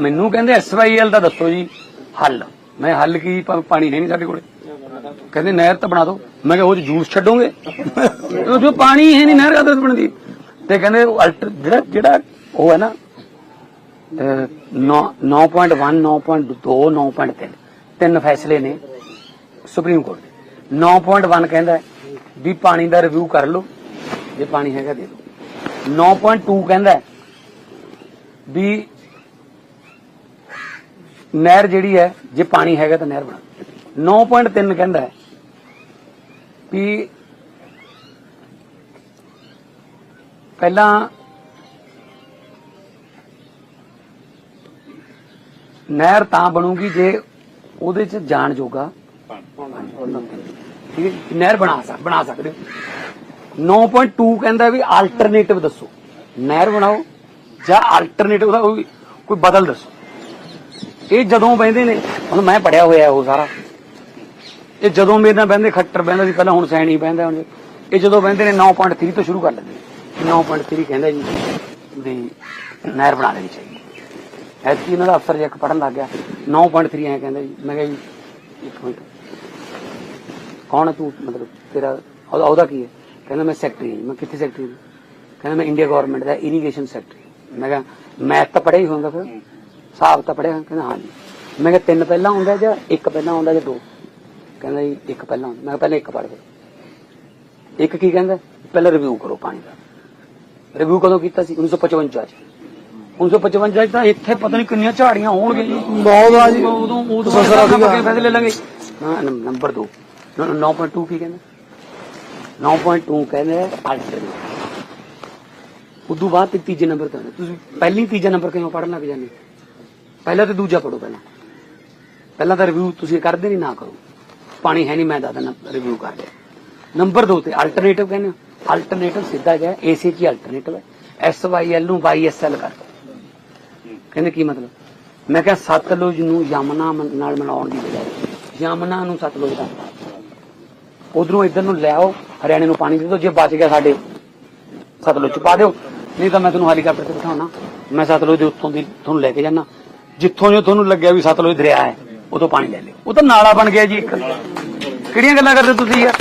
ਮੈਨੂੰ ਕਹਿੰਦੇ ਐਸਵਾਈਐਲ ਦਾ ਦੱਸੋ ਜੀ ਹੱਲ। ਮੈਂ ਹੱਲ ਕੀ ਪਾ- ਪਾਣੀ ਹੈ ਨਹੀਂ ਸਾਡੇ ਕੋਲੇ। ਕਹਿੰਦੇ ਨਹਿਰ ਤਾਂ ਬਣਾ ਦਿਓ ਮੈਂ ਕਿਹਾ ਉਹ 'ਚ ਜੂਸ ਛੱਡੋਗੇ? ਉਹ ਜੋ ਪਾਣੀ ਹੈ ਨਹੀਂ ਨਹਿਰ ਕਾਹਦੇ ਬਣਦੀ। ਤੇ ਕਹਿੰਦੇ ਉਹ ਅਲਟਰ ਜਿਹੜਾ ਜਿਹੜਾ ਉਹ ਹੈ ਨਾ ਅਹ, ਨੌ- 9.1 9.2 9.3 ਤਿੰਨ। ਫੈਸਲੇ ਨੇ ਸੁਪਰੀਮ ਕੋਰਟ ਦੇ। 9.1 ਕਹਿੰਦਾ ਹੈ ਵੀ ਪਾਣੀ ਦਾ ਰਿਵਿਊ ਕਰ ਲਓ। ਜੇ ਪਾਣੀ ਹੈਗਾ ਦੇ ਦਿਓ। 9.2 ਕਹਿੰਦਾ ਹੈ ਵੀ ਨਹਿਰ ਜਿਹੜੀ ਹੈ, ਜੇ ਪਾਣੀ ਹੈਗਾ ਤਾਂ ਨਹਿਰ ਬਣਾ ਦਿਓ। 9.3 ਕਹਿੰਦਾ ਹੈ ਵੀ ਪਹਿਲਾਂ ਨਹਿਰ ਤਾਂ ਬਣੂਗੀ ਜੇ ਉਹਦੇ ਚ ਜਾਣ ਜੋਗਾ ਠੀਕ ਹੈ ਨਹਿਰ ਬਣਾ ਸਕ, ਬਣਾ ਸਕਦੇ ਹੋ। 9.2 ਕਹਿੰਦਾ ਵੀ ਆਲਟਰਨੇਟਿਵ ਦੱਸੋ। ਨਹਿਰ ਬਣਾਓ ਜਾਂ ਆਲਟਰਨੇਟਿਵ ਦਾ ਕੋਈ ਬਦਲ ਦੱਸੋ। ਇਹ ਜਦੋਂ ਬਹਿੰਦੇ ਨੇ, ਹੁਣ ਮੈਂ ਪੜਿਆ ਹੋਇਆ ਉਹ ਸਾਰਾ। ਇਹ ਜਦੋਂ ਮੇਰੇ ਨਾਲ ਬਹਿੰਦੇ, ਖੱਟਰ ਬਹਿੰਦਾ ਸੀ, ਪਹਿਲਾਂ ਹੁਣ ਸੈਣੀ ਬਹਿੰਦਾ ਹੁਣ। ਇਹ ਜਦੋਂ ਬਹਿੰਦੇ ਨੇ 9.3 ਤੋਂ ਸ਼ੁਰੂ ਕਰ ਲੈਂਦੇ। 9.3 ਕਹਿੰਦਾ ਜੀ ਵੀ ਨਹਿਰ ਬਣਾ ਲੈਣੀ ਚਾਹੀਦੀ। ਐਤਕੀ ਇਹਨਾਂ ਦਾ ਅਫਸਰ ਜੇ ਇੱਕ ਪੜਨ ਲੱਗ ਗਿਆ 9.3 ਐ ਕਹਿੰਦਾ ਜੀ। ਮੈਂ ਕਿਹਾ ਜੀ, ਇੱਕ ਮਿੰਟ। ਕੌਣ ਤੂੰ? ਮਤਲਬ ਤੇਰਾ, ਉਹਦਾ ਕੀ ਹੈ? ਕਹਿੰਦਾ ਮੈਂ ਸੈਕਟਰੀ ਹਾਂ ਮੈਂ ਕਿੱਥੇ ਸੈਕਟਰੀ ਕਹਿੰਦਾ ਮੈਂ ਇੰਡੀਆ ਗਵਰਨਮੈਂਟ ਦਾ ਇਰੀਗੇਸ਼ਨ ਸੈਕਟਰੀ ਮੈਂ ਕਿਹਾ ਮੈਥ ਤਾਂ ਪੜਿਆ ਹੀ ਹੋਊਗਾ ਫਿਰ। ਹਿਸਾਬ ਤਾਂ ਪੜਿਆ ਕਹਿੰਦਾ ਹਾਂ ਜੀ ਮੈਂ ਕਿਹਾ ਤਿੰਨ ਪਹਿਲਾਂ ਹੁੰਦਾ ਜਾਂ ਇੱਕ ਪਹਿਲਾਂ ਹੁੰਦਾ ਜਾਂ ਦੋ? ਕਹਿੰਦਾ ਜੀ ਇੱਕ ਪਹਿਲਾਂ ਮੈਂ ਕਿਹਾ ਪਹਿਲਾਂ ਇੱਕ ਪੜ੍ਹ ਦੇ ਇੱਕ ਕੀ ਕਹਿੰਦਾ? ਪਹਿਲਾਂ ਰਿਵਿਊ ਕਰੋ ਪਾਣੀ ਦਾ। ਰਿਵਿਊ ਕਦੋਂ ਕੀਤਾ ਸੀ? 1955 ਚ। 1955 ਚ ਤਾਂ ਇੱਥੇ ਪਤਾ ਨਹੀਂ ਕਿੰਨੀਆਂ ਝਾੜੀਆਂ ਹੋਣਗੀਆਂ ਜੀ। ਬਹੁਤ ਆ ਜੀ। ਉਦੋਂ ਉਦੋਂ ਸਸਰਾ ਸੀਗਾ। ਕਿਵੇਂ ਫੈਸਲੇ ਲਾਂਗੇ ਨੰਬਰ 2 9.2 ਕੀ ਕਹਿੰਦਾ? 9.2 ਕਹਿੰਦਾ ਆਲਟਰਨੇਟ ਉਦੋਂ ਬਾਅਦ ਤੀਜੇ ਨੰਬਰ ਤੇ। ਤੁਸੀਂ ਪਹਿਲੀ ਤੀਜਾ ਨੰਬਰ ਕਿਉਂ ਪੜਨ ਲੱਗ ਜਾਂਦੇ? ਪਹਿਲਾਂ ਤੇ ਦੂਜਾ ਪੜੋ ਪਹਿਲਾਂ। ਪਹਿਲਾਂ ਤਾਂ ਰਿਵਿਊ ਤੁਸੀਂ ਕਰਦੇ ਨਹੀਂ, ਨਾ ਕਰੋ। ਪਾਣੀ ਹੈ ਨਹੀਂ, ਮੈਂ ਦੱਸਦਾ ਰਿਵਿਊ ਕਰ ਲਿਆ। ਨੰਬਰ 2 ਤੇ ਆਲਟਰਨੇਟਿਵ ਕਹਿੰਦੇ ਆਲਟਰਨੇਟਿਵ ਸਿੱਧਾ ਗਿਆ ਏਸੀ ਕੀ ਆਲਟਰਨੇਟਿਵ ਹੈ। ਐਸ ਵਾਈ ਐਲ ਨੂੰ ਵਾਈ ਐਸ ਐਲ ਕਰ। ਕਹਿੰਦੇ ਕੀ ਮਤਲਬ? ਮੈਂ ਕਿਹਾ ਸਤਲੁਜ ਨੂੰ ਯਮਨਾ ਨਾਲ ਮਿਲਾਉਣ ਦੀ ਬਜਾਏ, ਯਮਨਾ ਨੂੰ ਸਤਲੁਜ ਦਾ ਉਧਰੋਂ ਇੱਧਰ ਨੂੰ ਲੈ ਆਓ, ਹਰਿਆਣੇ ਨੂੰ ਪਾਣੀ ਦੇ ਦਿਓ, ਜੇ ਬਚ ਗਿਆ ਸਾਡੇ ਸਤਲੁਜ ਚ ਪਾ ਦਿਓ। ਨਹੀਂ ਤਾਂ ਮੈਂ ਤੁਹਾਨੂੰ ਹੈਲੀਕਾਪਟਰ ਤੇ ਬਿਠਾਉਣਾ। ਮੈਂ ਸਤਲੁਜ ਦੇ ਉੱਤੋਂ ਦੀ, ਤੁਹਾਨੂੰ ਲੈ ਕੇ ਜਾਣਾ ਜਿੱਥੋਂ ਜੋ ਤੁਹਾਨੂੰ ਲੱਗਿਆ ਵੀ ਸਤਲੁਜ ਦਰਿਆ ਹੈ ਉਦੋਂ ਪਾਣੀ ਲੈ ਲਿਓ। ਉਹ ਤਾਂ ਨਾਲਾ ਬਣ ਗਿਆ ਜੀ ਇੱਕ। ਕਿਹੜੀਆਂ ਗੱਲਾਂ ਕਰਦੇ ਤੁਸੀਂ ਯਾਰ?